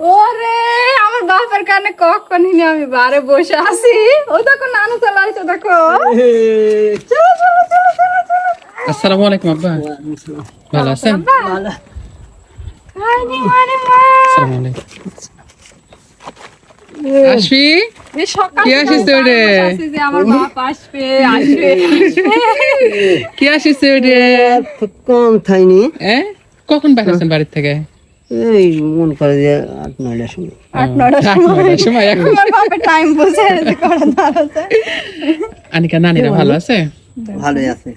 ওরে আমার বাপের কানে কখনই নি আমি বারে বসে আছি। ও দেখো নানু চলে আসছে দেখো। চলো চলো চলো চলো চলো। আসসালামু আলাইকুম আব্বা। ভালো আছেন? হাইনি মানে মা। আসসালামু আলাইকুম। আসবি? কি আসিস রে? বসে আছি যে আমার বাপ আসবে আসবে আসবে। কি আসিস রে কম থাইনি। এ কখন বেরোছেন বাড়ির থেকে? এই মন করে যে আট নয়টার সময়। আট নয়টার সময়। এখন আমার বাপের টাইম করে আনিকা নানিরা ভালো আছে? ভালোই আছে।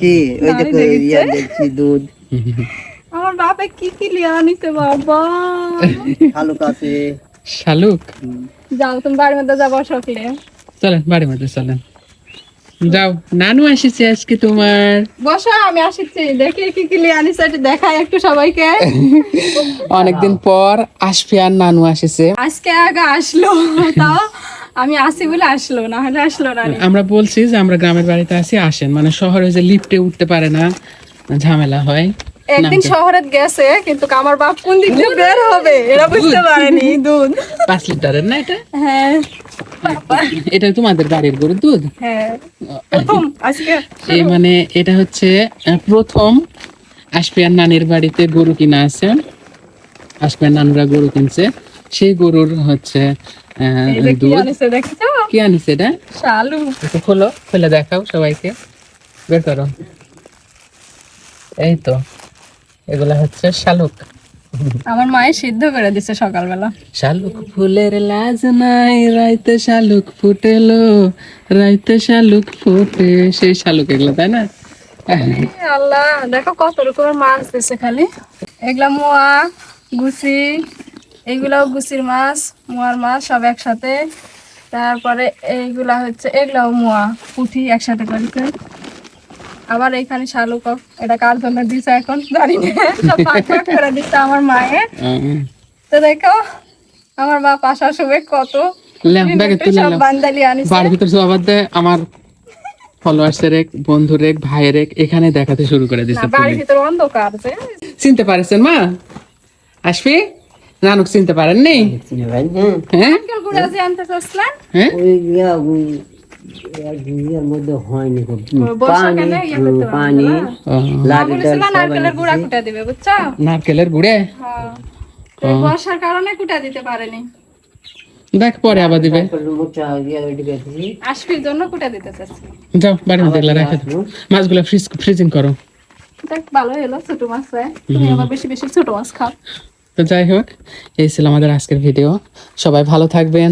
কি ওই দেখো ইয়া দেখছি দুধ। আমার বাপে কি কি লিয়ে আনিছে বাবা? শালুক আছে। শালুক? যাও তুমি বাড়ির মধ্যে যাব সকলে চলেন বাড়ির মধ্যে চলেন। যাও। নানু আসিছে আজকে তোমার। বসো আমি আসিছি। দেখি কি কি আনিছে একটু দেখাই একটু সবাইকে। অনেকদিন পর আসফি আর নানু আসিছে। আজকে আগে আসলো তাও আমি আসি বলে আসলো না হলে আসলো না। আমরা বলছি যে আমরা গ্রামের বাড়িতে আছি আসেন। মানে শহরে যে লিফটে উঠতে পারে না ঝামেলা হয়। একদিন শহরে গেছে কিন্তু আমার বাপ কোন দিক দিয়ে বের হবে এরা বুঝতে পারেনি দুধ। পাঁচ লিটারের না এটা? হ্যাঁ। এটা তোমাদের বাড়ির গরুর দুধ? হ্যাঁ এই মানে এটা হচ্ছে প্রথম আসপিয়ার নানির বাড়িতে গরু কিনা আছে। আসপিয়ার নানুরা গরু কিনছে। সেই গরুর হচ্ছে দুধ। আনিছে কি আনিছে এটা? শালু। খোলো খুলে দেখাও সবাইকে। বের করো। এই তো এগুলা হচ্ছে শালুক। আমার মায়ের সিদ্ধ করে দিছে সকালবেলা। শালুক ফুলের লাজ নাই রাইতে শালুক ফুটেলো রাইতে শালুক ফুটে সেই শালুক এগুলো তাই না? আল্লাহ দেখো কত রকমের মাছ দিছে খালি। এগুলা মোয়া গুছি এইগুলাও গুছির মাছ মোয়ার মাছ সব একসাথে। তারপরে এইগুলা হচ্ছে এগুলাও মোয়া পুঁটি একসাথে করেছে আবার এইখানে শালুক এটা কার জন্য দিছে এখন? জানি না। সব ভাগ ভাগ করে দিচ্ছে আমার মায়ে তো দেখো আমার বাপ আসার সময় কত আমার ফলোয়ার্সের এক বন্ধুর এক ভাইয়ের এক এখানে দেখাতে শুরু করে বাড়ির ভিতরে অন্ধকার চিনতে পারেছেন মা? আসবি নানুক চিনতে হ্যাঁ? হ্যাঁ হ্যাঁ ওই উম, ইয়ার মধ্যে হয়নি পানি করতে পারবে পানি। না? ও, লাঠি বলেছিল নারকেলের গুঁড়া কুটা দিবে বুঝছ? নারকেলের গুড়ে? তো এই বর্ষার কারণে কুটা দিতে পারেনি। দেখ পরে আবার দিবে। জন্য কুটা দিতে চাচ্ছি। যাও বাড়ির মধ্যে রেখে মাছগুলো ফ্রিজ ফ্রিজিং করো। দেখ ভালো এলো ছোট মাছ তুমি আবার বেশি বেশি ছোট মাছ খাও। তো যাই হোক এই ছিল আমাদের আজকের ভিডিও। সবাই ভালো থাকবেন।